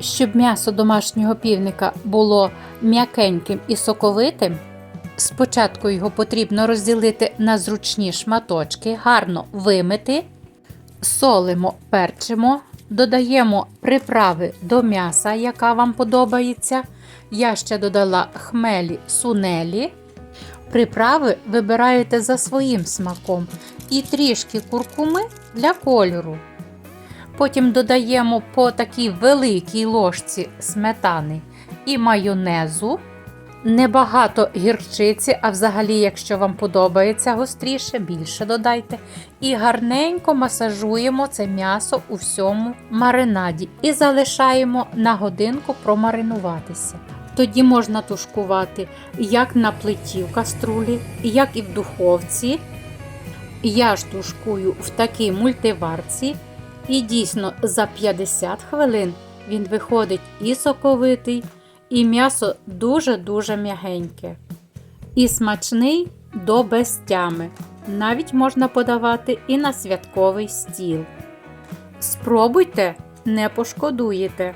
Щоб м'ясо домашнього півника було м'якеньким і соковитим, спочатку його потрібно розділити на зручні шматочки, гарно вимити, солимо, перчимо, додаємо приправи до м'яса, яка вам подобається. Я ще додала хмелі, сунелі. Приправи вибираєте за своїм смаком і трішки куркуми для кольору. Потім додаємо по такій великій ложці сметани і майонезу. Небагато гірчиці, а взагалі, якщо вам подобається гостріше, більше додайте. І гарненько масажуємо це м'ясо у всьому маринаді і залишаємо на годинку промаринуватися. Тоді можна тушкувати як на плиті в каструлі, як і в духовці. Я ж тушкую в такій мультиварці, і дійсно за 50 хвилин він виходить і соковитий, і м'ясо дуже-дуже м'ягеньке. І смачний до безтями. Навіть можна подавати і на святковий стіл. Спробуйте, не пошкодуєте.